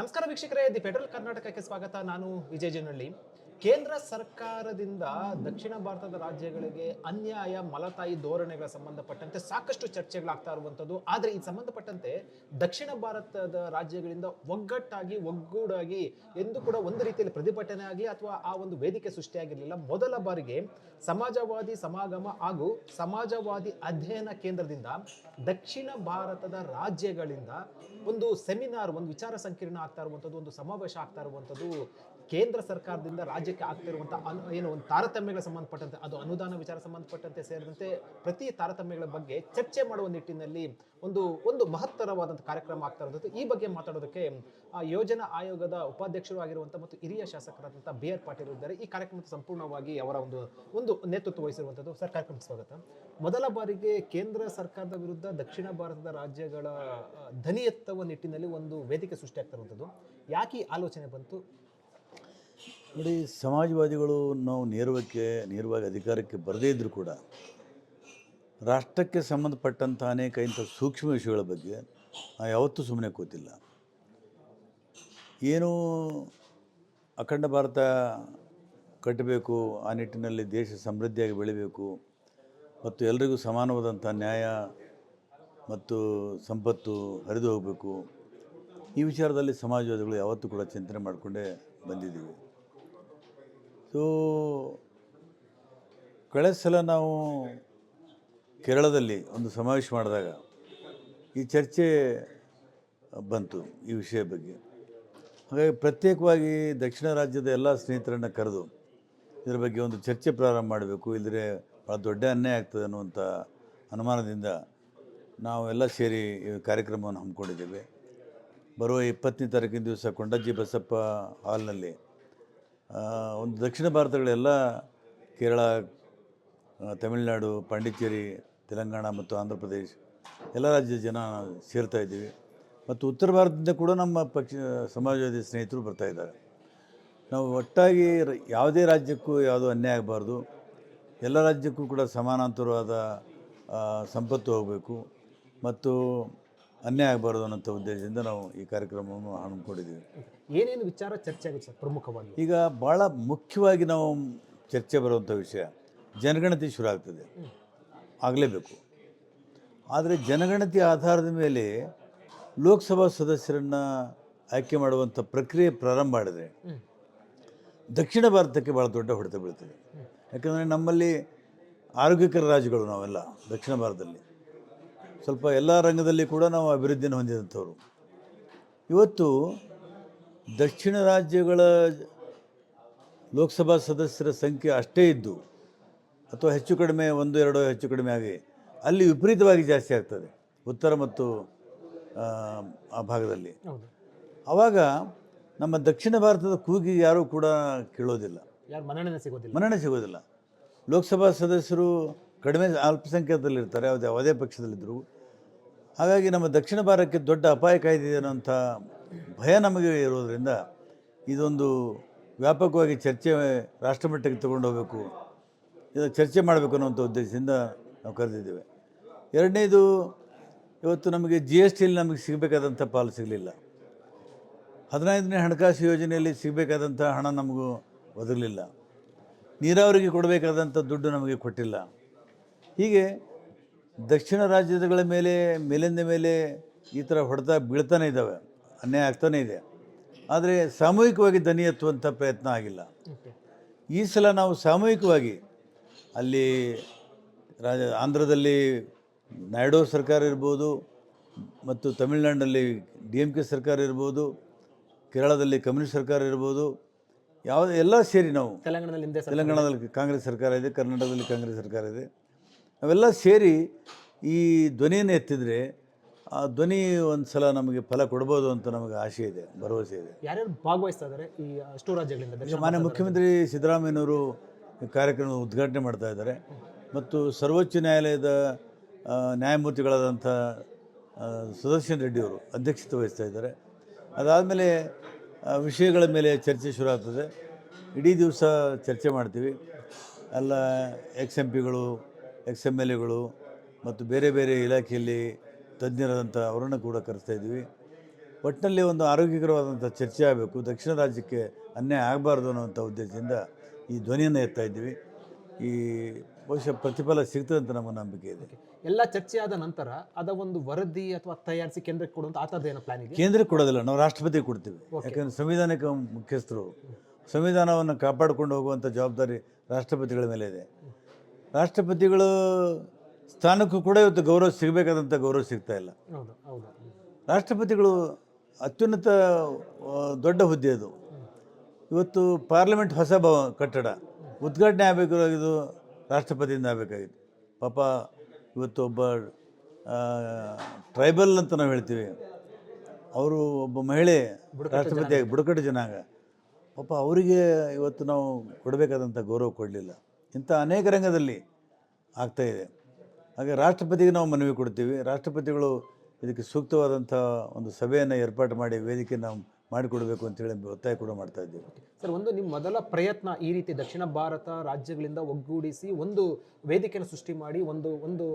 ನಮಸ್ಕಾರ ವೀಕ್ಷಕರೇ the federal ಕರ್ನಾಟಕಕ್ಕೆ ಸ್ವಾಗತ. ನಾನು ವಿಜಯ್ ಜನಹಳ್ಳಿ ಕೇಂದ್ರ ಸರ್ಕಾರದಿಂದ ದಕ್ಷಿಣ ಭಾರತದ ರಾಜ್ಯಗಳಿಗೆ ಅನ್ಯಾಯ, ಮಲತಾಯಿ ಧೋರಣೆಗಳ ಸಂಬಂಧಪಟ್ಟಂತೆ ಸಾಕಷ್ಟು ಚರ್ಚೆಗಳಾಗ್ತಾ ಇರುವಂಥದ್ದು. ಆದರೆ ಈ ಸಂಬಂಧಪಟ್ಟಂತೆ ದಕ್ಷಿಣ ಭಾರತದ ರಾಜ್ಯಗಳಿಂದ ಒಗ್ಗಟ್ಟಾಗಿ, ಒಗ್ಗೂಡಾಗಿ ಎಂದು ಕೂಡ ಒಂದು ರೀತಿಯಲ್ಲಿ ಪ್ರತಿಭಟನೆ ಆಗಲಿ ಅಥವಾ ಆ ಒಂದು ವೇದಿಕೆ ಸೃಷ್ಟಿಯಾಗಿರಲಿಲ್ಲ ಮೊದಲ ಬಾರಿಗೆ ಸಮಾಜವಾದಿ ಸಮಾಗಮ ಹಾಗೂ ಸಮಾಜವಾದಿ ಅಧ್ಯಯನ ಕೇಂದ್ರದಿಂದ ದಕ್ಷಿಣ ಭಾರತದ ರಾಜ್ಯಗಳಿಂದ ಒಂದು ಸೆಮಿನಾರ್, ಒಂದು ವಿಚಾರ ಸಂಕಿರಣ ಆಗ್ತಾ ಇರುವಂಥದ್ದು, ಒಂದು ಸಮಾವೇಶ ಆಗ್ತಾ ಇರುವಂಥದ್ದು. ಕೇಂದ್ರ ಸರ್ಕಾರದಿಂದ ರಾಜ್ಯಕ್ಕೆ ಆಗ್ತಿರುವಂಥ ಅನು, ಏನು ಒಂದು ತಾರತಮ್ಯಗಳ ಸಂಬಂಧಪಟ್ಟಂತೆ, ಅದು ಅನುದಾನ ವಿಚಾರ ಸಂಬಂಧಪಟ್ಟಂತೆ ಸೇರಿದಂತೆ ಪ್ರತಿ ತಾರತಮ್ಯಗಳ ಬಗ್ಗೆ ಚರ್ಚೆ ಮಾಡುವ ನಿಟ್ಟಿನಲ್ಲಿ ಒಂದು ಒಂದು ಮಹತ್ತರವಾದಂಥ ಕಾರ್ಯಕ್ರಮ ಆಗ್ತಾ ಇರೋದು ಈ ಬಗ್ಗೆ ಮಾತಾಡೋದಕ್ಕೆ, ಆ, ಯೋಜನಾ ಆಯೋಗದ ಉಪಾಧ್ಯಕ್ಷರು ಆಗಿರುವಂಥ ಮತ್ತು ಹಿರಿಯ ಶಾಸಕರಾದಂಥ ಬಿ ಆರ್ ಪಾಟೀಲ್ ಇದ್ದಾರೆ. ಈ ಕಾರ್ಯಕ್ರಮಕ್ಕೆ ಸಂಪೂರ್ಣವಾಗಿ ಅವರ ಒಂದು ಒಂದು ನೇತೃತ್ವ ವಹಿಸಿರುವಂಥದ್ದು ಸರ್, ಕಾರ್ಯಕ್ರಮಕ್ಕೆ ಸ್ವಾಗತ. ಮೊದಲ ಬಾರಿಗೆ ಕೇಂದ್ರ ಸರ್ಕಾರದ ವಿರುದ್ಧ ದಕ್ಷಿಣ ಭಾರತದ ರಾಜ್ಯಗಳ ಧನಿ ನಿಟ್ಟಿನಲ್ಲಿ ಒಂದು ವೇದಿಕೆ ಸೃಷ್ಟಿಯಾಗ್ತಾ ಇರುವಂಥದ್ದು ಯಾಕೆ ಆಲೋಚನೆ ಬಂತು? ನೋಡಿ, ಸಮಾಜವಾದಿಗಳು ನಾವು ನೇರವಾಗಿ ನೇರವಾಗಿ ಅಧಿಕಾರಕ್ಕೆ ಬರದೇ ಇದ್ದರೂ ಕೂಡ ರಾಷ್ಟ್ರಕ್ಕೆ ಸಂಬಂಧಪಟ್ಟಂಥ ಅನೇಕ ಇಂಥ ಸೂಕ್ಷ್ಮ ವಿಷಯಗಳ ಬಗ್ಗೆ ನಾವು ಯಾವತ್ತೂ ಸುಮ್ಮನೆ ಕೂತಿಲ್ಲ. ಏನು ಅಖಂಡ ಭಾರತ ಕಟ್ಟಬೇಕು, ಆ ನಿಟ್ಟಿನಲ್ಲಿ ದೇಶ ಸಮೃದ್ಧಿಯಾಗಿ ಬೆಳಿಬೇಕು ಮತ್ತು ಎಲ್ರಿಗೂ ಸಮಾನವಾದಂಥ ನ್ಯಾಯ ಮತ್ತು ಸಂಪತ್ತು ಹರಿದು ಹೋಗಬೇಕು. ಈ ವಿಚಾರದಲ್ಲಿ ಸಮಾಜವಾದಿಗಳು ಯಾವತ್ತೂ ಕೂಡ ಚಿಂತನೆ ಮಾಡಿಕೊಂಡೇ ಬಂದಿದ್ದೀವಿ. ಸೊ ಕಳೆದ ಸಲ ನಾವು ಕೇರಳದಲ್ಲಿ ಒಂದು ಸಮಾವೇಶ ಮಾಡಿದಾಗ ಈ ಚರ್ಚೆ ಬಂತು ಈ ವಿಷಯ ಬಗ್ಗೆ. ಹಾಗಾಗಿ ಪ್ರತ್ಯೇಕವಾಗಿ ದಕ್ಷಿಣ ರಾಜ್ಯದ ಎಲ್ಲ ಸ್ನೇಹಿತರನ್ನು ಕರೆದು ಇದರ ಬಗ್ಗೆ ಒಂದು ಚರ್ಚೆ ಪ್ರಾರಂಭ ಮಾಡಬೇಕು ಇಲ್ಲದ್ರೆ ಭಾಳ ದೊಡ್ಡ ಅನ್ಯಾಯ ಆಗ್ತದೆ ಅನ್ನುವಂಥ ಅನುಮಾನದಿಂದ ನಾವೆಲ್ಲ ಸೇರಿ ಈ ಕಾರ್ಯಕ್ರಮವನ್ನು ಹಮ್ಮಿಕೊಂಡಿದ್ದೇವೆ. ಬರುವ ಇಪ್ಪತ್ತನೇ ತಾರೀಕಿನ ದಿವಸ ಕೊಂಡಜ್ಜಿ ಬಸಪ್ಪ ಹಾಲ್ನಲ್ಲಿ ಒಂದು ದಕ್ಷಿಣ ಭಾರತಗಳೆಲ್ಲ ಕೇರಳ ತಮಿಳುನಾಡು, ಪಾಂಡಿಚೇರಿ, ತೆಲಂಗಾಣ ಮತ್ತು ಆಂಧ್ರ ಪ್ರದೇಶ್ ಎಲ್ಲ ರಾಜ್ಯದ ಜನ ಸೇರ್ತಾ ಇದ್ದೀವಿ. ಮತ್ತು ಉತ್ತರ ಭಾರತದಿಂದ ಕೂಡ ನಮ್ಮ ಪಕ್ಷ, ಸಮಾಜವಾದಿ ಸ್ನೇಹಿತರು ಬರ್ತಾ ಇದ್ದಾರೆ. ನಾವು ಒಟ್ಟಾಗಿ ಯಾವುದೇ ರಾಜ್ಯಕ್ಕೂ ಯಾವುದೂ ಅನ್ಯಾಯ ಆಗಬಾರ್ದು. ಎಲ್ಲ ರಾಜ್ಯಕ್ಕೂ ಕೂಡ ಸಮಾನಾಂತರವಾದ ಸಂಪತ್ತು ಹೋಗಬೇಕು. ಮತ್ತು ಅನ್ಯಾಯ ಆಗಬಾರ್ದು ಅನ್ನೋಂಥ ಉದ್ದೇಶದಿಂದ ನಾವು ಈ ಕಾರ್ಯಕ್ರಮವನ್ನು ಹಮ್ಮಿಕೊಂಡಿದ್ದೀವಿ. ಏನೇನು ವಿಚಾರ ಚರ್ಚೆ ಆಗುತ್ತೆ ಸರ್ ಪ್ರಮುಖವಾಗಿ? ಈಗ ಭಾಳ ಮುಖ್ಯವಾಗಿ ನಾವು ಚರ್ಚೆ ಬರುವಂಥ ವಿಷಯ ಜನಗಣತಿ ಶುರು ಆಗ್ತದೆ. ಆಗಲೇಬೇಕು. ಆದರೆ ಜನಗಣತಿ ಆಧಾರದ ಮೇಲೆ ಲೋಕಸಭಾ ಸದಸ್ಯರನ್ನು ಆಯ್ಕೆ ಮಾಡುವಂಥ ಪ್ರಕ್ರಿಯೆ ಪ್ರಾರಂಭ ಮಾಡಿದರೆ. ದಕ್ಷಿಣ ಭಾರತಕ್ಕೆ ಭಾಳ ದೊಡ್ಡ ಹೊಡೆತ ಬೀಳ್ತದೆ. ಯಾಕಂದರೆ ನಮ್ಮಲ್ಲಿ ಆರೋಗ್ಯಕರ ರಾಜ್ಯಗಳು ನಾವೆಲ್ಲ ದಕ್ಷಿಣ ಭಾರತದಲ್ಲಿ. ಸ್ವಲ್ಪ ಎಲ್ಲ ರಂಗದಲ್ಲಿ ಕೂಡ ನಾವು ಅಭಿವೃದ್ಧಿಯನ್ನು ಹೊಂದಿದಂಥವ್ರು. ಇವತ್ತು ದಕ್ಷಿಣ ರಾಜ್ಯಗಳ ಲೋಕಸಭಾ ಸದಸ್ಯರ ಸಂಖ್ಯೆ ಅಷ್ಟೇ ಇದ್ದು ಅಥವಾ ಹೆಚ್ಚು ಕಡಿಮೆ ಒಂದು ಎರಡು ಹೆಚ್ಚು ಕಡಿಮೆ ಆಗಿ ಅಲ್ಲಿ ವಿಪರೀತವಾಗಿ ಜಾಸ್ತಿ ಆಗ್ತದೆ ಉತ್ತರ ಮತ್ತು ಆ, ಭಾಗದಲ್ಲಿ. ಆವಾಗ ನಮ್ಮ ದಕ್ಷಿಣ ಭಾರತದ ಕೂಗಿ ಯಾರೂ ಕೂಡ ಕೇಳೋದಿಲ್ಲ. ಯಾರು ಮನ್ನಣೆ ಸಿಗೋದಿಲ್ಲ. ಮನ್ನಣೆ ಸಿಗೋದಿಲ್ಲ. ಲೋಕಸಭಾ ಸದಸ್ಯರು ಕಡಿಮೆ ಅಲ್ಪಸಂಖ್ಯಾತದಲ್ಲಿರ್ತಾರೆ ಯಾವುದೇ ಯಾವುದೇ ಪಕ್ಷದಲ್ಲಿದ್ದರು ಹಾಗಾಗಿ ನಮ್ಮ ದಕ್ಷಿಣ ಭಾರತಕ್ಕೆ ದೊಡ್ಡ ಅಪಾಯ ಕಾಯ್ದಿದೆ ಅನ್ನೋಂಥ ಭಯ ನಮಗೆ ಇರೋದರಿಂದ ಇದೊಂದು ವ್ಯಾಪಕವಾಗಿ ಚರ್ಚೆ ರಾಷ್ಟ್ರಮಟ್ಟಕ್ಕೆ ತಗೊಂಡು ಹೋಗಬೇಕು, ಇದು ಚರ್ಚೆ ಮಾಡಬೇಕು ಅನ್ನೋಂಥ ಉದ್ದೇಶದಿಂದ ನಾವು ಕರೆದಿದ್ದೇವೆ. ಎರಡನೇದು, ಇವತ್ತು ನಮಗೆ ಜಿ ಎಸ್ ಟಿಯಲ್ಲಿ ನಮಗೆ ಸಿಗಬೇಕಾದಂಥ ಪಾಲು ಸಿಗಲಿಲ್ಲ. ಹದಿನೈದನೇ ಹಣಕಾಸು ಯೋಜನೆಯಲ್ಲಿ ಸಿಗಬೇಕಾದಂಥ ಹಣ ನಮಗೂ ಒದಗಲಿಲ್ಲ. ನೀರಾವರಿಗೆ ಕೊಡಬೇಕಾದಂಥ ದುಡ್ಡು ನಮಗೆ ಕೊಟ್ಟಿಲ್ಲ. ಹೀಗೆ ದಕ್ಷಿಣ ರಾಜ್ಯಗಳ ಮೇಲೆ ಮೇಲಿಂದ ಮೇಲೆ ಈ ಥರ ಹೊಡೆತ ಬೀಳ್ತಾನೆ ಇದ್ದಾವೆ. ಅನ್ಯಾಯ ಆಗ್ತಾನೇ ಇದೆ. ಆದರೆ ಸಾಮೂಹಿಕವಾಗಿ ದನಿ ಎತ್ತುವಂಥ ಪ್ರಯತ್ನ ಆಗಿಲ್ಲ. ಈ ಸಲ ನಾವು ಸಾಮೂಹಿಕವಾಗಿ ಅಲ್ಲಿ ರಾಜ ಆಂಧ್ರದಲ್ಲಿ ನಾಯ್ಡು ಸರ್ಕಾರ ಇರ್ಬೋದು ಮತ್ತು ತಮಿಳುನಾಡಿನಲ್ಲಿ ಡಿ ಎಂ ಕೆ ಸರ್ಕಾರ ಇರ್ಬೋದು ಕೇರಳದಲ್ಲಿ ಕಮ್ಯುನಿಸ್ಟ್ ಸರ್ಕಾರ ಇರ್ಬೋದು ಯಾವ ಎಲ್ಲ ಸೇರಿ ನಾವು ತೆಲಂಗಾಣದಲ್ಲಿ ತೆಲಂಗಾಣದಲ್ಲಿ ಕಾಂಗ್ರೆಸ್ ಸರ್ಕಾರ ಇದೆ ಕರ್ನಾಟಕದಲ್ಲಿ ಕಾಂಗ್ರೆಸ್ ಸರ್ಕಾರ ಇದೆ. ನಾವೆಲ್ಲ ಸೇರಿ ಈ ಧ್ವನಿಯನ್ನು ಎತ್ತಿದರೆ ಆ ಧ್ವನಿ ಒಂದು ಸಲ ನಮಗೆ ಫಲ ಕೊಡ್ಬೋದು ಅಂತ ನಮಗೆ ಆಸೆ ಇದೆ ಭರವಸೆ ಇದೆ. ಯಾರ್ಯಾರು ಭಾಗವಹಿಸ್ತಾ ಇದ್ದಾರೆ ಈ ಅಷ್ಟು ರಾಜ್ಯಗಳಿಂದ? ಈಗ ದಕ್ಷಿಣ ಮಾನ್ಯ ಮುಖ್ಯಮಂತ್ರಿ ಸಿದ್ದರಾಮಯ್ಯನವರು ಕಾರ್ಯಕ್ರಮ ಉದ್ಘಾಟನೆ ಮಾಡ್ತಾ ಇದ್ದಾರೆ. ಮತ್ತು ಸರ್ವೋಚ್ಚ ನ್ಯಾಯಾಲಯದ ನ್ಯಾಯಮೂರ್ತಿಗಳಾದಂಥ ಸುದರ್ಶನ್ ರೆಡ್ಡಿಯವರು ಅಧ್ಯಕ್ಷತೆ ವಹಿಸ್ತಾ ಇದ್ದಾರೆ. ಅದಾದಮೇಲೆ ವಿಷಯಗಳ ಮೇಲೆ ಚರ್ಚೆ ಶುರು ಆಗ್ತದೆ. ಇಡೀ ದಿವಸ ಚರ್ಚೆ ಮಾಡ್ತೀವಿ. ಎಲ್ಲ ಎಕ್ಸ್ ಎಂ ಪಿಗಳು ಎಕ್ಸ್ ಎಂ ಎಲ್ ಎಗಳು ಮತ್ತು ಬೇರೆ ಬೇರೆ ಇಲಾಖೆಯಲ್ಲಿ ತಜ್ಞರಾದಂಥ ಅವರನ್ನು ಕೂಡ ಕರೆಸ್ತಾ ಇದ್ದೀವಿ. ಒಟ್ಟಿನಲ್ಲಿ ಒಂದು ಆರೋಗ್ಯಕರವಾದಂಥ ಚರ್ಚೆ ಆಗಬೇಕು. ದಕ್ಷಿಣ ರಾಜ್ಯಕ್ಕೆ ಅನ್ಯಾಯ ಆಗಬಾರ್ದು ಅನ್ನೋಂಥ ಉದ್ದೇಶದಿಂದ ಈ ಧ್ವನಿಯನ್ನು ಎತ್ತಾ ಇದ್ದೀವಿ. ಈ ಬಹುಶಃ ಪ್ರತಿಫಲ ಸಿಗ್ತದೆ ಅಂತ ನಮ್ಮ ನಂಬಿಕೆ ಇದೆ. ಎಲ್ಲ ಚರ್ಚೆ ಆದ ನಂತರ ಅದ ಒಂದು ವರದಿ ಅಥವಾ ತಯಾರಿಸಿ ಕೇಂದ್ರಕ್ಕೆ ಕೊಡುವಂತ ಆ ಥರದ್ದು ಏನೋ ಪ್ಲಾನ್ ಇದೆ ಕೇಂದ್ರಕ್ಕೆ ಕೊಡೋದಿಲ್ಲ. ನಾವು ರಾಷ್ಟ್ರಪತಿ ಕೊಡ್ತೀವಿ. ಯಾಕಂದ್ರೆ ಸಂವಿಧಾನಕ್ಕೆ ಮುಖ್ಯಸ್ಥರು. ಸಂವಿಧಾನವನ್ನು ಕಾಪಾಡಿಕೊಂಡು ಹೋಗುವಂಥ ಜವಾಬ್ದಾರಿ ರಾಷ್ಟ್ರಪತಿಗಳ ಮೇಲೆ ಇದೆ. ರಾಷ್ಟ್ರಪತಿಗಳು ಸ್ಥಾನಕ್ಕೂ ಕೂಡ ಇವತ್ತು ಗೌರವ ಸಿಗಬೇಕಾದಂಥ ಗೌರವ ಸಿಗ್ತಾ ಇಲ್ಲ. ರಾಷ್ಟ್ರಪತಿಗಳು ಅತ್ಯುನ್ನತ ದೊಡ್ಡ ಹುದ್ದೆ ಅದು. ಇವತ್ತು ಪಾರ್ಲಿಮೆಂಟ್ ಹೊಸ ಭವ ಕಟ್ಟಡ. ಉದ್ಘಾಟನೆ ಆಗಬೇಕಾಗಿದ್ದು ರಾಷ್ಟ್ರಪತಿಯಿಂದ ಆಗಬೇಕಾಗಿತ್ತು. ಪಾಪ ಇವತ್ತು ಒಬ್ಬ ಟ್ರೈಬಲ್ ಅಂತ ನಾವು ಹೇಳ್ತೀವಿ. ಅವರು ಒಬ್ಬ ಮಹಿಳೆ ರಾಷ್ಟ್ರಪತಿಯಾಗಿ ಬುಡಕಟ್ಟು ಜನಾಂಗ. ಪಾಪ ಅವರಿಗೆ ಇವತ್ತು ನಾವು ಕೊಡಬೇಕಾದಂಥ ಗೌರವ ಕೊಡಲಿಲ್ಲ. ಇಂಥ ಅನೇಕ ರಂಗದಲ್ಲಿ ಆಗ್ತಾ ಇದೆ. ಹಾಗೆ ರಾಷ್ಟ್ರಪತಿಗೆ ನಾವು ಮನವಿ ಕೊಡ್ತೀವಿ. ರಾಷ್ಟ್ರಪತಿಗಳು ಇದಕ್ಕೆ ಸೂಕ್ತವಾದಂಥ ಒಂದು ಸಭೆಯನ್ನು ಏರ್ಪಾಡು ಮಾಡಿ, ವೇದಿಕೆ ನಾವು ಮಾಡಿಕೊಡಬೇಕು ಅಂತೇಳಿ ಒತ್ತಾಯ ಕೂಡ ಮಾಡ್ತಾ ಇದ್ದೀವಿ. ಸರ್, ಒಂದು ನಿಮ್ಮ ಮೊದಲ ಪ್ರಯತ್ನ ಈ ರೀತಿ ದಕ್ಷಿಣ ಭಾರತ ರಾಜ್ಯಗಳಿಂದ ಒಗ್ಗೂಡಿಸಿ ಒಂದು ವೇದಿಕೆಯನ್ನು ಸೃಷ್ಟಿ ಮಾಡಿ, ಒಂದು ಒಂದು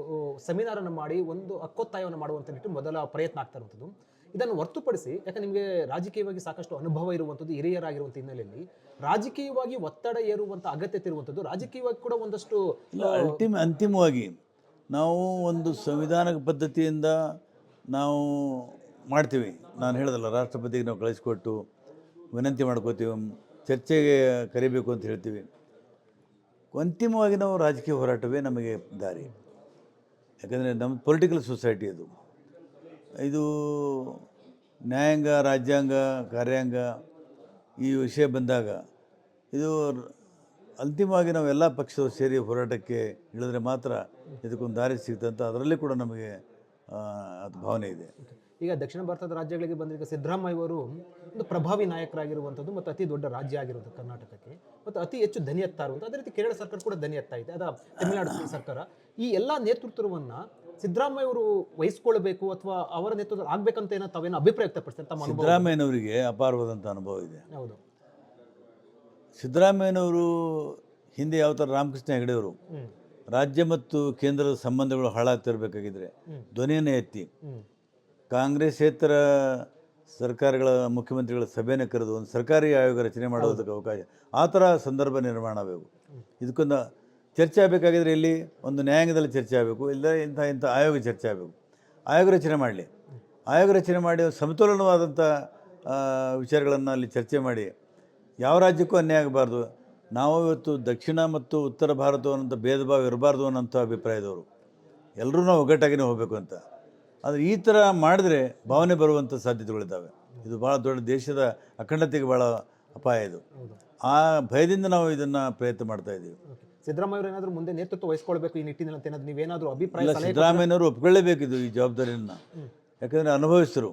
ಸೆಮಿನಾರನ್ನು ಮಾಡಿ, ಒಂದು ಅಕ್ಕೊತ್ತಾಯವನ್ನು ಮಾಡುವಂಥ ಮೊದಲ ಪ್ರಯತ್ನ ಆಗ್ತಾ ಇರುವಂಥದ್ದು. ಇದನ್ನು ಹೊರತುಪಡಿಸಿ, ಯಾಕಂದ್ರೆ ನಿಮಗೆ ರಾಜಕೀಯವಾಗಿ ಸಾಕಷ್ಟು ಅನುಭವ ಇರುವಂಥದ್ದು ಹಿರಿಯರಾಗಿರುವಂಥ ಹಿನ್ನೆಲೆಯಲ್ಲಿ ರಾಜಕೀಯವಾಗಿ ಒತ್ತಡ ಏರುವಂಥ ಅಗತ್ಯತೆ ಇರುವಂಥದ್ದು ರಾಜಕೀಯವಾಗಿ ಕೂಡ ಒಂದಷ್ಟು ಇಲ್ಲ ಅಲ್ಟಿಮ್ ಅಂತಿಮವಾಗಿ ನಾವು ಒಂದು ಸಂವಿಧಾನ ಪದ್ಧತಿಯಿಂದ ನಾವು ಮಾಡ್ತೀವಿ. ನಾನು ಹೇಳಿದಲ್ಲ ರಾಷ್ಟ್ರಪತಿಗೆ ನಾವು ಕಳಿಸ್ಕೊಟ್ಟು ವಿನಂತಿ ಮಾಡ್ಕೋತೀವಿ ಚರ್ಚೆಗೆ ಕರಿಬೇಕು ಅಂತ ಹೇಳ್ತೀವಿ. ಅಂತಿಮವಾಗಿ ನಾವು ರಾಜಕೀಯ ಹೋರಾಟವೇ ನಮಗೆ ದಾರಿ. ಯಾಕಂದರೆ ನಮ್ಮ ಪೊಲಿಟಿಕಲ್ ಸೊಸೈಟಿ ಅದು. ಇದು ನ್ಯಾಯಾಂಗ ರಾಜ್ಯಾಂಗ ಕಾರ್ಯಾಂಗ ಈ ವಿಷಯ ಬಂದಾಗ ಇದು ಅಂತಿಮವಾಗಿ ನಾವು ಎಲ್ಲ ಪಕ್ಷದವರು ಸೇರಿ ಹೋರಾಟಕ್ಕೆ ಇಳಿದ್ರೆ ಮಾತ್ರ ಇದಕ್ಕೊಂದು ದಾರಿ ಸಿಗುತ್ತೆ ಅದರಲ್ಲಿ ಕೂಡ ನಮಗೆ ಅದು ಭಾವನೆ ಇದೆ. ಈಗ ದಕ್ಷಿಣ ಭಾರತದ ರಾಜ್ಯಗಳಿಗೆ ಬಂದಿರುವ ಸಿದ್ದರಾಮಯ್ಯ ಅವರು ಒಂದು ಪ್ರಭಾವಿ ನಾಯಕರಾಗಿರುವಂಥದ್ದು ಮತ್ತು ಅತಿ ದೊಡ್ಡ ರಾಜ್ಯ ಆಗಿರೋದು ಕರ್ನಾಟಕಕ್ಕೆ. ಮತ್ತು ಅತಿ ಹೆಚ್ಚು ದನಿ ಎತ್ತಾ ಇರುವಂಥ ಅದೇ ರೀತಿ ಕೇರಳ ಸರ್ಕಾರ ಕೂಡ ದನಿ ಎತ್ತಾ ಇದೆ ಅದ ತಮಿಳುನಾಡು ಸರ್ಕಾರ. ಈ ಎಲ್ಲ ನೇತೃತ್ವವನ್ನ ಸಿದ್ದರಾಮಯ್ಯ ಅವರು ವಹಿಸ್ಕೊಳ್ಬೇಕು ಅಥವಾ ಅವರ ನೇತೃತ್ವ ಆಗ್ಬೇಕಂತ ಏನೋ ತಾವೇನೋ ಅಭಿಪ್ರಾಯ ವ್ಯಕ್ತಪಡಿಸ್ತಾರೆ ತಮ್ಮ ಅನುಭವ ಸಿದ್ದರಾಮಯ್ಯನವರಿಗೆ ಅಪಾರವಾದಂಥ ಅನುಭವ ಇದೆ. ಹೌದು. ಸಿದ್ದರಾಮಯ್ಯನವರು ಹಿಂದೆ ಯಾವ ಥರ ರಾಮಕೃಷ್ಣ ಹೆಗಡೆಯವರು ಅವರು ರಾಜ್ಯ ಮತ್ತು ಕೇಂದ್ರದ ಸಂಬಂಧಗಳು ಹಾಳಾಗ್ತಿರ್ಬೇಕಾಗಿದ್ರೆ. ಧ್ವನಿಯನ್ನು ಎತ್ತಿ ಕಾಂಗ್ರೆಸ್ ಕಾಂಗ್ರೆಸ್ಸೇತರ ಸರ್ಕಾರಗಳ ಮುಖ್ಯಮಂತ್ರಿಗಳ ಸಭೆಯನ್ನು ಕರೆದು ಒಂದು ಸರ್ಕಾರಿ ಆಯೋಗ ರಚನೆ ಮಾಡೋದಕ್ಕೆ ಅವಕಾಶ. ಆ ಥರ ಸಂದರ್ಭ ನಿರ್ಮಾಣ ಆಗಬೇಕು ಇದಕ್ಕೊಂದು ಚರ್ಚೆ ಆಗಬೇಕಾಗಿದ್ರೆ ಇಲ್ಲಿ ಒಂದು ನ್ಯಾಯಾಂಗದಲ್ಲಿ ಚರ್ಚೆ ಆಗಬೇಕು ಇಲ್ಲ ಇಂಥ ಇಂಥ ಆಯೋಗ ಚರ್ಚೆ ಆಗಬೇಕು. ಆಯೋಗ ರಚನೆ ಮಾಡಲಿ. ಆಯೋಗ ರಚನೆ ಮಾಡಿ ಸಮತೋಲನವಾದಂಥ ವಿಚಾರಗಳನ್ನು ಅಲ್ಲಿ ಚರ್ಚೆ ಮಾಡಿ. ಯಾವ ರಾಜ್ಯಕ್ಕೂ ಅನ್ಯಾಯ ಆಗಬಾರ್ದು. ನಾವು ಇವತ್ತು ದಕ್ಷಿಣ ಮತ್ತು ಉತ್ತರ ಭಾರತ ಅನ್ನೋಂಥ ಭೇದ ಭಾವ ಇರಬಾರ್ದು ಅನ್ನೋಂಥ ಅಭಿಪ್ರಾಯದವರು ಎಲ್ಲರೂ ನಾವು ಒಗ್ಗಟ್ಟಾಗಿನೇ ಹೋಗಬೇಕು ಅಂತ. ಆದರೆ ಈ ಥರ ಮಾಡಿದ್ರೆ ಭಾವನೆ ಬರುವಂಥ ಸಾಧ್ಯತೆಗಳಿದ್ದಾವೆ. ಇದು ಭಾಳ ದೊಡ್ಡ ದೇಶದ ಅಖಂಡತೆಗೆ ಭಾಳ ಅಪಾಯ ಇದು. ಆ ಭಯದಿಂದ ನಾವು ಇದನ್ನು ಪ್ರಯತ್ನ ಮಾಡ್ತಾ ಇದ್ದೀವಿ. ಸಿದ್ದರಾಮಯ್ಯ ಏನಾದರೂ ಮುಂದೆ ನೇತೃತ್ವ ವಹಿಸ್ಕೊಳ್ಬೇಕು ಈ ನಿಟ್ಟಿನಲ್ಲಿ ಅಂತ ಏನಾದ್ರು ನೀವೇನಾದರೂ ಅಭಿಪ್ರಾಯ ಸಿದ್ದರಾಮಯ್ಯವರು ಸಲಹೆ ಸಿದ್ದರಾಮಯ್ಯನವರು ಒಪ್ಕೊಳ್ಳೇಬೇಕಿದು ಈ ಜವಾಬ್ದಾರಿಯನ್ನು. ಯಾಕಂದರೆ ಅನುಭವಿಸ್ತರು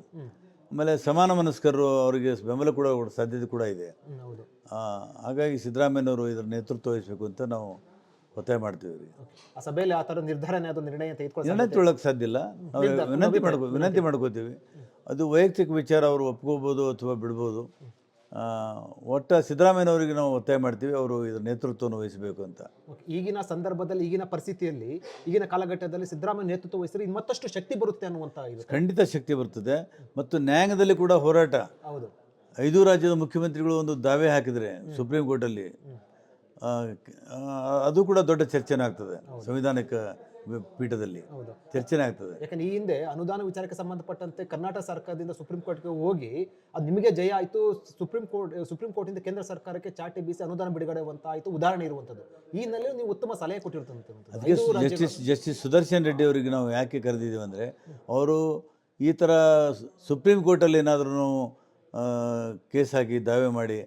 ಆಮೇಲೆ ಸಮಾನ ಮನಸ್ಕರು ಅವರಿಗೆ ಬೆಂಬಲ ಕೂಡ ಸಾಧ್ಯತೆ ಕೂಡ ಇದೆ. ಹೌದು. ಹಾಗಾಗಿ ಸಿದ್ದರಾಮಯ್ಯನವರು ಇದರ ನೇತೃತ್ವ ವಹಿಸಬೇಕು ಅಂತ ನಾವು ಒತ್ತಾಯ ಮಾಡ್ತೀವಿ ರೀ ಆ ಸಭೆಯಲ್ಲಿ ಆ ಥರ ನಿರ್ಧಾರನೇ ಅದು ನಿರ್ಣಯ ತೆಗೆದುಕೊಳ್ಳಿ ನಿರ್ಣಯ ತೊಗೊಳಕ್ಕೆ ಸಾಧ್ಯ ಇಲ್ಲ. ನಾವು ವಿನಂತಿ ಮಾಡ್ಕೋ ವಿನಂತಿ ಮಾಡ್ಕೋತೀವಿ. ಅದು ವೈಯಕ್ತಿಕ ವಿಚಾರ ಅವರು ಒಪ್ಕೋಬೋದು ಅಥವಾ ಬಿಡ್ಬೋದು. ಒಟ್ಟ ಸಿದ್ದರಾಮಯ್ಯನವರಿಗೆ ನಾವು ಒತ್ತಾಯ ಮಾಡ್ತೀವಿ ಅವರು ಇದರ ನೇತೃತ್ವವನ್ನು ವಹಿಸಬೇಕು ಅಂತ. ಈಗಿನ ಸಂದರ್ಭದಲ್ಲಿ ಈಗಿನ ಪರಿಸ್ಥಿತಿಯಲ್ಲಿ ಈಗಿನ ಕಾಲಘಟ್ಟದಲ್ಲಿ ಸಿದ್ದರಾಮಯ್ಯ ನೇತೃತ್ವ ವಹಿಸಿದ್ರೆ ಇನ್ನು ಮತ್ತಷ್ಟು ಶಕ್ತಿ ಬರುತ್ತೆ ಅನ್ನುವಂತ ಇದು ಖಂಡಿತ ಶಕ್ತಿ ಬರ್ತದೆ. ಮತ್ತು ನ್ಯಾಯಾಂಗದಲ್ಲಿ ಕೂಡ ಹೋರಾಟ. ಹೌದು. ಐದು ರಾಜ್ಯದ ಮುಖ್ಯಮಂತ್ರಿಗಳು ಒಂದು ದಾವೆ ಹಾಕಿದರೆ ಸುಪ್ರೀಂ ಕೋರ್ಟಲ್ಲಿ ಅದು ಕೂಡ ದೊಡ್ಡ ಚರ್ಚೆನಾಗ್ತದೆ ಸಂವಿಧಾನಕ್ಕೆ ಪೀಠದಲ್ಲಿ. ಚರ್ಚೆನೇ ಆಗ್ತದೆ. ಯಾಕಂದ್ರೆ ಈ ಹಿಂದೆ ಅನುದಾನ ವಿಚಾರಕ್ಕೆ ಸಂಬಂಧಪಟ್ಟಂತೆ ಕರ್ನಾಟಕ ಸರ್ಕಾರದಿಂದ ಸುಪ್ರೀಂ ಕೋರ್ಟ್ಗೆ ಹೋಗಿ ಅದು ನಿಮಗೆ ಜಯ ಆಯಿತು ಸುಪ್ರೀಂ ಕೋರ್ಟ್ ಸುಪ್ರೀಂ ಕೋರ್ಟಿಂದ ಕೇಂದ್ರ ಸರ್ಕಾರಕ್ಕೆ ಚಾಟಿ ಬೀಸಿ ಅನುದಾನ ಬಿಡುಗಡೆ ಅಂತ ಆಯಿತು ಉದಾಹರಣೆ ಇರುವಂಥದ್ದು ಈ ಹಿನ್ನೆಲೆಯಲ್ಲಿ ನೀವು ಉತ್ತಮ ಸಲಹೆ ಕೊಟ್ಟಿರ್ತಂತೆ ಜಸ್ಟಿಸ್ ಜಸ್ಟಿಸ್ ಸುದರ್ಶನ್ ರೆಡ್ಡಿ ಅವರಿಗೆ ನಾವು ಯಾಕೆ ಕರೆದಿದ್ದೀವಿ ಅಂದರೆ ಅವರು ಈ ಥರ ಸುಪ್ರೀಂ ಕೋರ್ಟಲ್ಲಿ ಏನಾದರೂ ಕೇಸ್ ಹಾಕಿ ದಾವೆ ಮಾಡಿ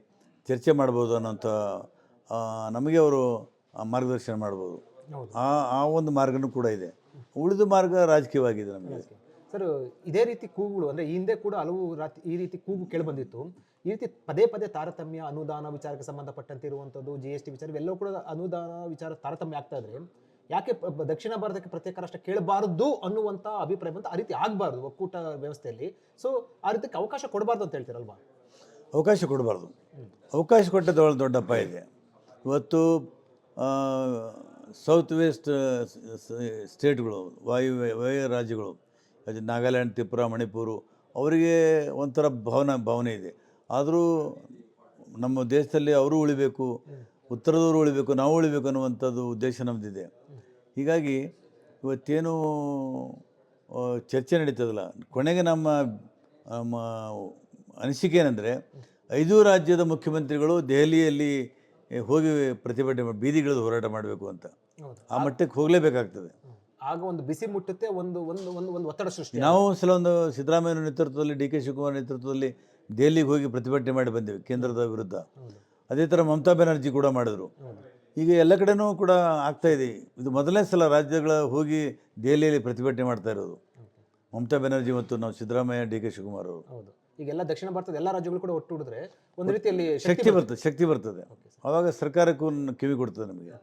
ಚರ್ಚೆ ಮಾಡ್ಬೋದು ಅನ್ನೋಂಥ ನಮಗೆ ಅವರು ಮಾರ್ಗದರ್ಶನ ಮಾಡ್ಬೋದು. ಆ ಆ ಒಂದು ಮಾರ್ಗನೂ ಕೂಡ ಇದೆ. ಉಳಿದ ಮಾರ್ಗ ರಾಜಕೀಯವಾಗಿದೆ ನಮಗೆ. ಸರ್ ಇದೇ ರೀತಿ ಕೂಗುಗಳು ಅಂದರೆ ಈ ಹಿಂದೆ ಕೂಡ ಹಲವು ರಾತಿ ಈ ರೀತಿ ಕೂಗು ಕೇಳಿಬಂದಿತ್ತು. ಈ ರೀತಿ ಪದೇ ಪದೇ ತಾರತಮ್ಯ ಅನುದಾನ ವಿಚಾರಕ್ಕೆ ಸಂಬಂಧಪಟ್ಟಂತೆ ಇರುವಂಥದ್ದು ಜಿ ಎಸ್ ಟಿ ವಿಚಾರ ಇವೆಲ್ಲವೂ ಕೂಡ ಅನುದಾನ ವಿಚಾರ ತಾರತಮ್ಯ ಆಗ್ತಾ ಇದ್ರೆ ಯಾಕೆ ದಕ್ಷಿಣ ಭಾರತಕ್ಕೆ ಪ್ರತ್ಯೇಕ ರಾಷ್ಟ್ರ ಕೇಳಬಾರದು ಅನ್ನುವಂಥ ಅಭಿಪ್ರಾಯ ಬಂತ. ಆ ರೀತಿ ಆಗಬಾರ್ದು ಒಕ್ಕೂಟ ವ್ಯವಸ್ಥೆಯಲ್ಲಿ. ಸೊ ಆ ರೀತಿಗೆ ಅವಕಾಶ ಕೊಡಬಾರ್ದು ಅಂತ ಹೇಳ್ತೀರಲ್ವಾ? ಅವಕಾಶ ಕೊಡಬಾರ್ದು. ಅವಕಾಶ ಕೊಟ್ಟದ್ದು ದೊಡ್ಡಪ್ಪ ದೊಡ್ಡ ಇದೆ. ಇವತ್ತು ಸೌತ್ ವೆಸ್ಟ್ ಸ್ಟೇಟ್ಗಳು ವಾಯು ವಾಯು ರಾಜ್ಯಗಳು, ಅದು ನಾಗಾಲ್ಯಾಂಡ್, ತ್ರಿಪುರ, ಮಣಿಪುರ, ಅವರಿಗೆ ಒಂಥರ ಭಾವನೆ ಭಾವನೆ ಇದೆ. ಆದರೂ ನಮ್ಮ ದೇಶದಲ್ಲಿ ಅವರು ಉಳಿಬೇಕು, ಉತ್ತರದವರು ಉಳಿಬೇಕು, ನಾವು ಉಳಿಬೇಕು ಅನ್ನುವಂಥದ್ದು ಉದ್ದೇಶ ನಮ್ಮದಿದೆ ಹೀಗಾಗಿ ಇವತ್ತೇನು ಚರ್ಚೆ ನಡೀತದಲ್ಲ. ಕೊನೆಗೆ ನಮ್ಮ ನಮ್ಮ ಅನಿಸಿಕೆ ಏನಂದರೆ, ಐದು ರಾಜ್ಯದ ಮುಖ್ಯಮಂತ್ರಿಗಳು ದೆಹಲಿಯಲ್ಲಿ ಹೋಗಿ ಪ್ರತಿಭಟನೆ ಮಾಡಿ ಬೀದಿಗಿಳಿದು ಹೋರಾಟ ಮಾಡಬೇಕು ಅಂತ. ಆ ಮಟ್ಟಕ್ಕೆ ಹೋಗಲೇಬೇಕಾಗ್ತದೆ. ಆಗ ಒಂದು ಬಿಸಿ ಮುಟ್ಟುತ್ತೆ ಒಂದು ಒಂದು ಒಂದು ಒಂದು ಒತ್ತಡ ಸೃಷ್ಟಿ ನಾವು ಸಲ ಒಂದು ಸಿದ್ದರಾಮಯ್ಯ ನೇತೃತ್ವದಲ್ಲಿ ಡಿ ಕೆ ಶಿವಕುಮಾರ್ ನೇತೃತ್ವದಲ್ಲಿ ದೆಹಲಿಗೆ ಹೋಗಿ ಪ್ರತಿಭಟನೆ ಮಾಡಿ ಬಂದೆವು ಕೇಂದ್ರದ ವಿರುದ್ಧ. ಅದೇ ಥರ ಮಮತಾ ಬ್ಯಾನರ್ಜಿ ಕೂಡ ಮಾಡಿದರು. ಈಗ ಎಲ್ಲ ಕಡೆನೂ ಕೂಡ ಆಗ್ತಾ ಇದೆ. ಇದು ಮೊದಲನೇ ಸಲ ರಾಜ್ಯಗಳ ಹೋಗಿ ದೆಹಲಿಯಲ್ಲಿ ಪ್ರತಿಭಟನೆ ಮಾಡ್ತಾ ಇರೋದು. ಮಮತಾ ಬ್ಯಾನರ್ಜಿ ಮತ್ತು ನಾವು ಸಿದ್ದರಾಮಯ್ಯ ಡಿ ಕೆ ಶಿವಕುಮಾರ್ ಅವರು. ಈಗೆಲ್ಲ ದಕ್ಷಿಣ ಭಾರತದ ಎಲ್ಲ ರಾಜ್ಯಗಳು ಕೂಡ ಒಟ್ಟು ಹಿಡಿದ್ರೆ ಒಂದು ರೀತಿಯಲ್ಲಿ ಶಕ್ತಿ ಬರ್ತದೆ. ಶಕ್ತಿ ಬರ್ತದೆ. ಅವಾಗ ಸರ್ಕಾರಕ್ಕೂ ಕಿವಿ ಕೊಡ್ತದೆ ನಮಗೆ.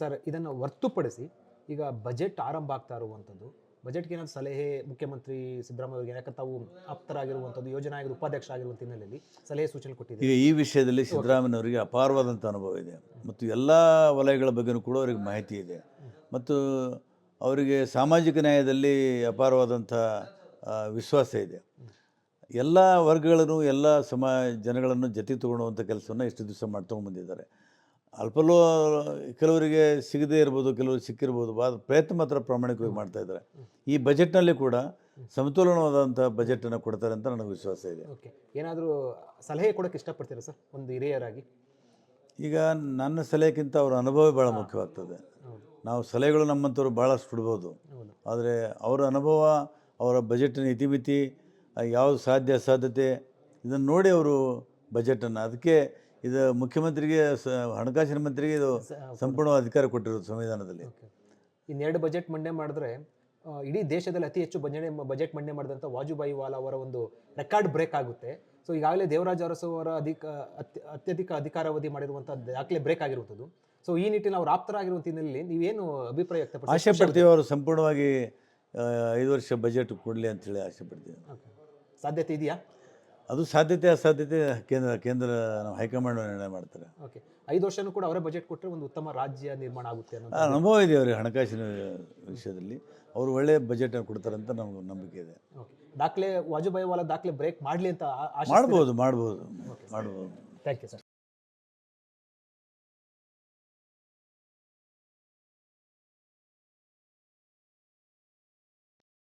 ಸರ್ ಇದನ್ನು ಹೊರ್ತುಪಡಿಸಿ ಈಗ ಬಜೆಟ್ ಆರಂಭ ಆಗ್ತಾ ಇರುವಂಥದ್ದು ಬಜೆಟ್ಗೆ ಏನಾದ್ರು ಸಲಹೆ ಮುಖ್ಯಮಂತ್ರಿ ಸಿದ್ದರಾಮಯ್ಯ ಯಾಕಂದ್ರೆ ತಾವು ಆಪ್ತರಾಗಿರುವಂಥದ್ದು ಯೋಜನಾ ಆಗಿರೋ ಉಪಾಧ್ಯಕ್ಷ ಆಗಿರುವಂಥ ಹಿನ್ನೆಲೆಯಲ್ಲಿ ಸಲಹೆ ಸೂಚನೆ ಕೊಟ್ಟಿದೆ ಈಗ ಈ ವಿಷಯದಲ್ಲಿ ಸಿದ್ದರಾಮಯ್ಯನವರಿಗೆ ಅಪಾರವಾದಂಥ ಅನುಭವ ಇದೆ. ಮತ್ತು ಎಲ್ಲ ವಲಯಗಳ ಬಗ್ಗೆನೂ ಕೂಡ ಅವರಿಗೆ ಮಾಹಿತಿ ಇದೆ. ಮತ್ತು ಅವರಿಗೆ ಸಾಮಾಜಿಕ ನ್ಯಾಯದಲ್ಲಿ ಅಪಾರವಾದಂಥ ವಿಶ್ವಾಸ ಇದೆ. ಎಲ್ಲ ವರ್ಗಗಳನ್ನು ಎಲ್ಲ ಸಮ ಜನಗಳನ್ನು ಜೊತೆ ತೊಗೊಳ್ಳುವಂಥ ಕೆಲಸವನ್ನು ಇಷ್ಟು ದಿವಸ ಮಾಡ್ಕೊಂಡು ಬಂದಿದ್ದಾರೆ. ಅಲ್ಪಲೋ ಕೆಲವರಿಗೆ ಸಿಗದೇ ಇರ್ಬೋದು ಕೆಲವರು ಸಿಕ್ಕಿರ್ಬೋದು ಬಾ ಪ್ರಯತ್ನ ಮಾತ್ರ ಪ್ರಾಮಾಣಿಕವಾಗಿ ಮಾಡ್ತಾ ಇದ್ದಾರೆ. ಈ ಬಜೆಟ್ನಲ್ಲಿ ಕೂಡ ಸಮತೋಲನವಾದಂಥ ಬಜೆಟನ್ನು ಕೊಡ್ತಾರೆ ಅಂತ ನನಗೆ ವಿಶ್ವಾಸ ಇದೆ. ಓಕೆ. ಏನಾದರೂ ಸಲಹೆ ಕೊಡೋಕ್ಕೆ ಇಷ್ಟಪಡ್ತೀರಾ ಸರ್ ಒಂದು ಹಿರಿಯರಾಗಿ? ಈಗ ನನ್ನ ಸಲಹೆಗಿಂತ ಅವರ ಅನುಭವ ಭಾಳ ಮುಖ್ಯವಾಗ್ತದೆ. ನಾವು ಸಲಹೆಗಳು ನಮ್ಮಂಥವ್ರು ಭಾಳಷ್ಟು ಬಿಡ್ಬೋದು ಆದರೆ ಅವರ ಅನುಭವ ಅವರ ಬಜೆಟಿನ ಇತಿಮಿತಿ ಯಾವುದು ಸಾಧ್ಯ ಸಾಧ್ಯತೆ ಇದನ್ನು ನೋಡಿ ಅವರು ಬಜೆಟನ್ನು. ಅದಕ್ಕೆ ಇದು ಮುಖ್ಯಮಂತ್ರಿಗೆ ಸ ಹಣಕಾಸಿನ ಮಂತ್ರಿಗೆ ಇದು ಸಂಪೂರ್ಣ ಅಧಿಕಾರ ಕೊಟ್ಟಿರೋದು ಸಂವಿಧಾನದಲ್ಲಿ. ಇನ್ನೆರಡು ಬಜೆಟ್ ಮಂಡನೆ ಮಾಡಿದ್ರೆ ಇಡೀ ದೇಶದಲ್ಲಿ ಅತಿ ಹೆಚ್ಚು ಬಜೆಟ್ ಬಜೆಟ್ ಮಂಡನೆ ಮಾಡಿದಂಥ ವಾಜುಬಾಯಿ ವಾಲಾ ಅವರ ಒಂದು ರೆಕಾರ್ಡ್ ಬ್ರೇಕ್ ಆಗುತ್ತೆ. ಸೊ ಈಗಾಗಲೇ ದೇವರಾಜ ಅರಸು ಅವರ ಅಧಿಕ ಅತ್ಯ- ಅತ್ಯಧಿಕ ಅಧಿಕಾರಾವಧಿ ಮಾಡಿರುವಂಥ ದಾಖಲೆ ಬ್ರೇಕ್ ಆಗಿರುವಂಥದ್ದು. ಸೊ ಈ ನಿಟ್ಟಿನಲ್ಲಿ ಅವರು ಆಪ್ತರಾಗಿರುವಂಥ ಹಿನ್ನೆಲೆಯಲ್ಲಿ ನೀವೇನು ಅಭಿಪ್ರಾಯ ವ್ಯಕ್ತಪಡಿಸಿ ಆಶೆ ಪಡ್ತೀವಿ ಅವರು ಸಂಪೂರ್ಣವಾಗಿ ಐದು ವರ್ಷ ಬಜೆಟ್ ಕೊಡಲಿ ಅಂತೇಳಿ ಆಸೆ ಪಡ್ತೀವಿ. ಸಾಧ್ಯತೆ ಇದೆಯಾ? ಅದು ಸಾಧ್ಯತೆ ಅಸಾಧ್ಯತೆ ಕೇಂದ್ರ ಕೇಂದ್ರ ನಮ್ಮ ಹೈಕಮಾಂಡ್ ನಿರ್ಣಯ ಮಾಡ್ತಾರೆ. ಓಕೆ. ಐದು ವರ್ಷನೂ ಕೂಡ ಅವರೇ ಬಜೆಟ್ ಕೊಟ್ಟರೆ ಒಂದು ಉತ್ತಮ ರಾಜ್ಯ ನಿರ್ಮಾಣ ಆಗುತ್ತೆ ಅನ್ನೋ ಅನುಭವ ಇದೆ ಅವರಿಗೆ ಹಣಕಾಸಿನ ವಿಷಯದಲ್ಲಿ. ಅವರು ಒಳ್ಳೆಯ ಬಜೆಟ್ ಕೊಡ್ತಾರೆ ಅಂತ ನಮ್ಗೆ ನಂಬಿಕೆ ಇದೆ. ದಾಖಲೆ ವಾಜುಭಾಯಿ ವಾಲಾ ದಾಖಲೆ ಬ್ರೇಕ್ ಮಾಡಲಿ ಅಂತ? ಮಾಡ್ಬೋದು ಮಾಡ್ಬೋದು ಮಾಡ್ಬೋದು. Thank you sir.